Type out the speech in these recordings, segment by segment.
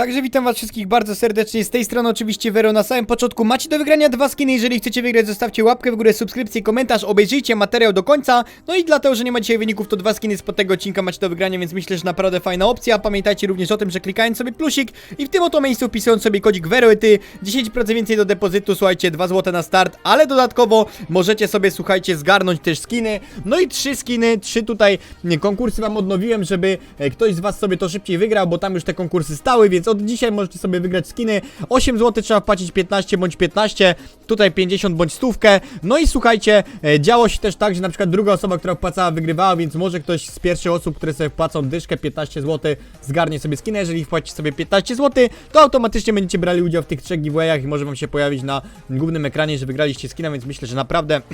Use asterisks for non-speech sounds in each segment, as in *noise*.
Także witam was wszystkich bardzo serdecznie, z tej strony oczywiście Vero na samym początku macie do wygrania dwa skiny, jeżeli chcecie wygrać zostawcie łapkę w górę, subskrypcję, komentarz, obejrzyjcie materiał do końca, no i dlatego, że nie ma dzisiaj wyników to dwa skiny spod tego odcinka macie do wygrania, więc myślę, że naprawdę fajna opcja, pamiętajcie również o tym, że klikając sobie plusik i w tym oto miejscu wpisując sobie kodzik VeroEty 10% więcej do depozytu, słuchajcie 2 zł na start, ale dodatkowo możecie sobie słuchajcie zgarnąć też skiny, no i trzy skiny, trzy tutaj konkursy wam odnowiłem, żeby e, ktoś z was sobie to szybciej wygrał, bo tam już te konkursy stały, więc od dzisiaj możecie sobie wygrać skiny. 8 zł trzeba wpłacić 15 bądź 15, tutaj 50 bądź stówkę. No i słuchajcie, e, działo się też tak, że na przykład druga osoba, która wpłacała, wygrywała, więc może ktoś z pierwszych osób, które sobie wpłacą dyszkę 15 zł, zgarnie sobie skinę. Jeżeli wpłacicie sobie 15 zł, to automatycznie będziecie brali udział w tych trzech giveawayach i może wam się pojawić na głównym ekranie, że wygraliście skina, więc myślę, że naprawdę *clears throat*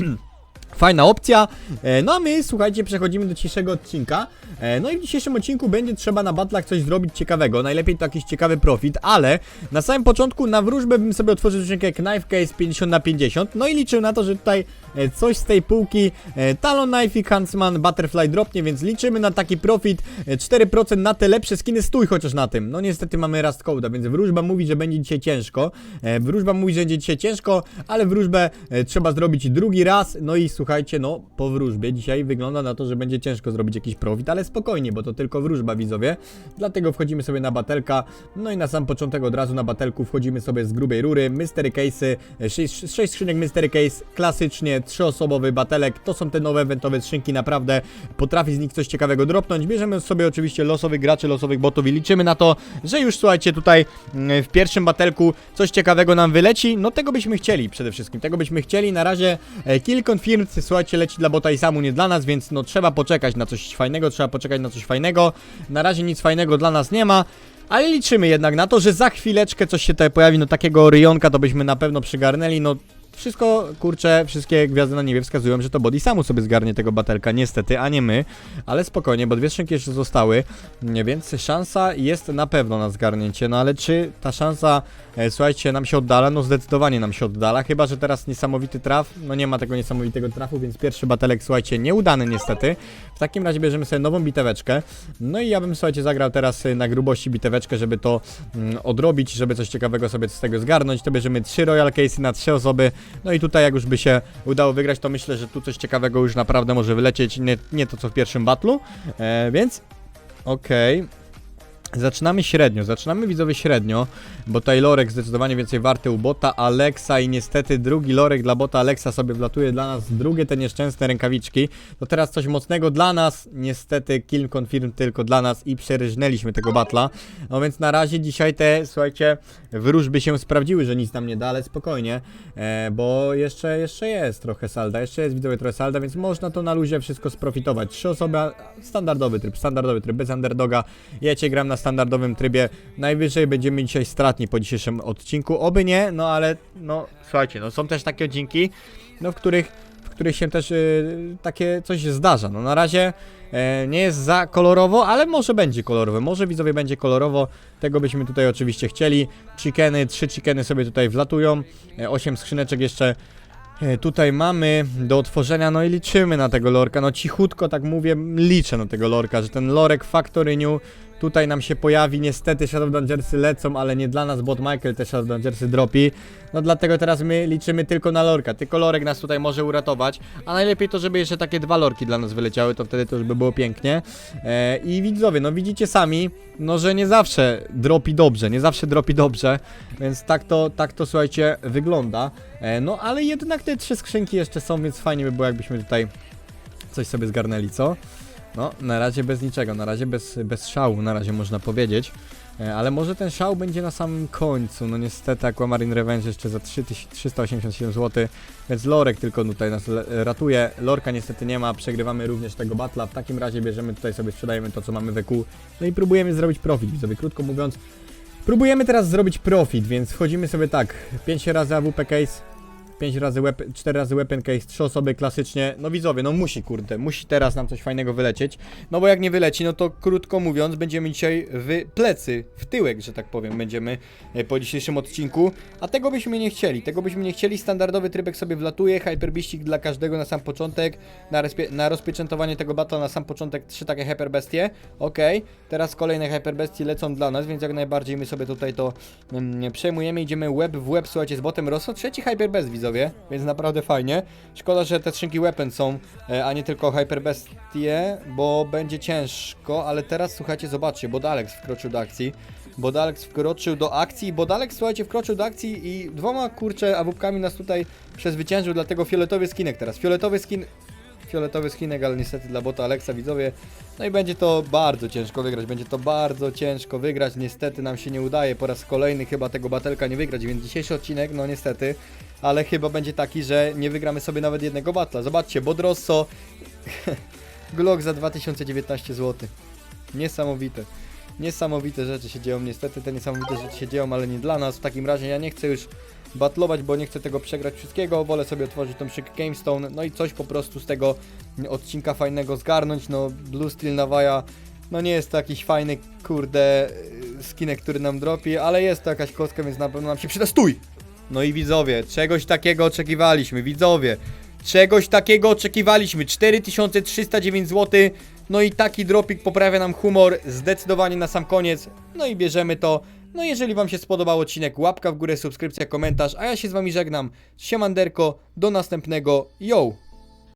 Fajna opcja. E, No a my, słuchajcie, przechodzimy do dzisiejszego odcinka. E, No i w dzisiejszym odcinku będzie trzeba na batlach coś zrobić ciekawego. Najlepiej to jakiś ciekawy profit, ale na samym początku na wróżbę bym sobie otworzył skrzynkę Knife Case 50 na 50 No i liczył na to, że tutaj e, coś z tej półki Talon Knife i Huntsman Butterfly dropnie, więc liczymy na taki profit e, 4% na te lepsze skiny. Stój chociaż na tym. No niestety mamy Rust Code'a, więc wróżba mówi, że będzie dzisiaj ciężko. Wróżba mówi, że będzie dzisiaj ciężko, ale wróżbę trzeba zrobić drugi raz. No i słuchajcie, no po wróżbie dzisiaj wygląda na to, że będzie ciężko zrobić jakiś profit, ale spokojnie, bo to tylko wróżba widzowie. Dlatego wchodzimy sobie na batelka. No i na sam początek od razu na batelku wchodzimy sobie z grubej rury. Mystery case'y, 6, 6 skrzynek Mystery case, klasycznie trzyosobowy batelek. To są te nowe eventowe skrzynki, naprawdę potrafi z nich coś ciekawego dropnąć. Bierzemy sobie oczywiście losowych graczy, losowych botów i liczymy na to, że już słuchajcie tutaj mm, w pierwszym batelku coś ciekawego nam wyleci. No tego byśmy chcieli przede wszystkim, tego byśmy chcieli. Na razie e, kill słuchajcie, leci dla bota i samu, nie dla nas, więc no trzeba poczekać na coś fajnego, trzeba poczekać na coś fajnego. Na razie nic fajnego dla nas nie ma. Ale liczymy jednak na to, że za chwileczkę coś się tutaj pojawi, no takiego ryjonka to byśmy na pewno przygarnęli, no wszystko, kurczę, wszystkie gwiazdy na niebie wskazują, że to Body samu sobie zgarnie tego batelka, niestety, a nie my, ale spokojnie, bo dwie skrzynki jeszcze zostały, nie, więc szansa jest na pewno na zgarnięcie, no ale czy ta szansa, e, słuchajcie, nam się oddala? No zdecydowanie nam się oddala, chyba, że teraz niesamowity traf, no nie ma tego niesamowitego trafu, więc pierwszy batelek, słuchajcie, nieudany niestety, w takim razie bierzemy sobie nową biteweczkę, no i ja bym, słuchajcie, zagrał teraz y, na grubości biteweczkę, żeby to mm, odrobić, żeby coś ciekawego sobie z tego zgarnąć, to bierzemy trzy Royal Case'y na trzy osoby, no i tutaj jak już by się udało wygrać, to myślę, że tu coś ciekawego już naprawdę może wylecieć, nie, nie to co w pierwszym battlu, e, więc okej. Zaczynamy średnio, zaczynamy widzowie średnio, bo tutaj Lorek zdecydowanie więcej warty u bota Alexa i niestety drugi Lorek dla bota Alexa sobie wlatuje dla nas, drugie te nieszczęsne rękawiczki. To teraz coś mocnego dla nas, niestety kill confirm tylko dla nas i przeryżnęliśmy tego batla. No więc na razie dzisiaj te, słuchajcie, wróżby się sprawdziły, że nic nam nie da, ale spokojnie, e, bo jeszcze, jeszcze jest trochę salda, jeszcze jest widzowie trochę salda, więc można to na luzie wszystko sprofitować. Trzy osoby, standardowy tryb, standardowy tryb, bez underdoga. Ja gram na standardowym trybie. Najwyżej będziemy dzisiaj stratni po dzisiejszym odcinku. Oby nie, no ale no słuchajcie, no są też takie odcinki, no w których w których się też y, takie coś zdarza. No na razie e, nie jest za kolorowo, ale może będzie kolorowo. Może widzowie będzie kolorowo. Tego byśmy tutaj oczywiście chcieli. Chickeny, trzy chickeny sobie tutaj wlatują. E, osiem skrzyneczek jeszcze E, Tutaj mamy do otworzenia, no i liczymy na tego lorka, no cichutko tak mówię, liczę na tego lorka, że ten lorek Factory New tutaj nam się pojawi, niestety Shadow Dangersy lecą, ale nie dla nas, bot Michael te Shadow Dangersy dropi, no dlatego teraz my liczymy tylko na lorka, tylko lorek nas tutaj może uratować, a najlepiej to, żeby jeszcze takie dwa lorki dla nas wyleciały, to wtedy to już by było pięknie. E, i widzowie, no widzicie sami, no że nie zawsze dropi dobrze, nie zawsze dropi dobrze, więc tak to, tak to słuchajcie wygląda, e, no ale jednak te trzy skrzynki jeszcze są, więc fajnie by było jakbyśmy tutaj coś sobie zgarnęli, co? No, na razie bez niczego, na razie bez, bez szału, na razie można powiedzieć. E, Ale może ten szał będzie na samym końcu. No niestety Aquamarine Revenge jeszcze za 3000 387 zł, więc Lorek tylko tutaj nas ratuje. Lorka niestety nie ma, przegrywamy również tego batla. W takim razie bierzemy tutaj sobie, sprzedajemy to co mamy w EQ. No i próbujemy zrobić profit, widzowie, krótko mówiąc. Próbujemy teraz zrobić profit, więc wchodzimy sobie tak, 5 razy AWP case, 5 razy weapon, 4 razy weapon case, 3 osoby klasycznie. No widzowie, no musi kurde, musi teraz nam coś fajnego wylecieć. No bo jak nie wyleci, no to krótko mówiąc, będziemy dzisiaj w plecy, w tyłek, że tak powiem, będziemy e, po dzisiejszym odcinku. A tego byśmy nie chcieli, tego byśmy nie chcieli. Standardowy trybek sobie wlatuje, hyperbiścik dla każdego na sam początek. Na, na rozpieczętowanie tego battle na sam początek trzy takie hyperbestie. Okej, teraz kolejne hyperbestie lecą dla nas, więc jak najbardziej my sobie tutaj to mm, przejmujemy. Idziemy web w web, słuchajcie, z botem Rosso. Trzeci hyperbest widzowie, więc naprawdę fajnie. Szkoda, że te skrzynki weapon są, e, a nie tylko hyperbestie, bo będzie ciężko, ale teraz słuchajcie, zobaczcie, Bodalex wkroczył do akcji. Bodalex wkroczył do akcji, Bodalex słuchajcie wkroczył do akcji i dwoma kurcze awupkami nas tutaj przezwyciężył, dlatego fioletowy skinek teraz. Fioletowy skin fioletowy skinek, ale niestety dla bota Alexa widzowie. No i będzie to bardzo ciężko wygrać, będzie to bardzo ciężko wygrać. Niestety nam się nie udaje po raz kolejny chyba tego batelka nie wygrać, więc dzisiejszy odcinek, no niestety, ale chyba będzie taki, że nie wygramy sobie nawet jednego batla. Zobaczcie, Bodrosso, *laughs* Glock za 2019 zł. Niesamowite. Niesamowite rzeczy się dzieją, niestety te niesamowite rzeczy się dzieją, ale nie dla nas. W takim razie ja nie chcę już batlować, bo nie chcę tego przegrać wszystkiego, wolę sobie otworzyć tą szyk GameStone, no i coś po prostu z tego odcinka fajnego zgarnąć, no Blue Steel Navaja, no nie jest to jakiś fajny, kurde, y, skinek, który nam dropi, ale jest to jakaś kostka, więc na pewno nam się przyda, stój! No i widzowie, czegoś takiego oczekiwaliśmy, widzowie, czegoś takiego oczekiwaliśmy, 4309 zł, no i taki dropik poprawia nam humor, zdecydowanie na sam koniec, no i bierzemy to, no jeżeli wam się spodobał odcinek, łapka w górę, subskrypcja, komentarz, a ja się z wami żegnam, siemanderko, do następnego, yo!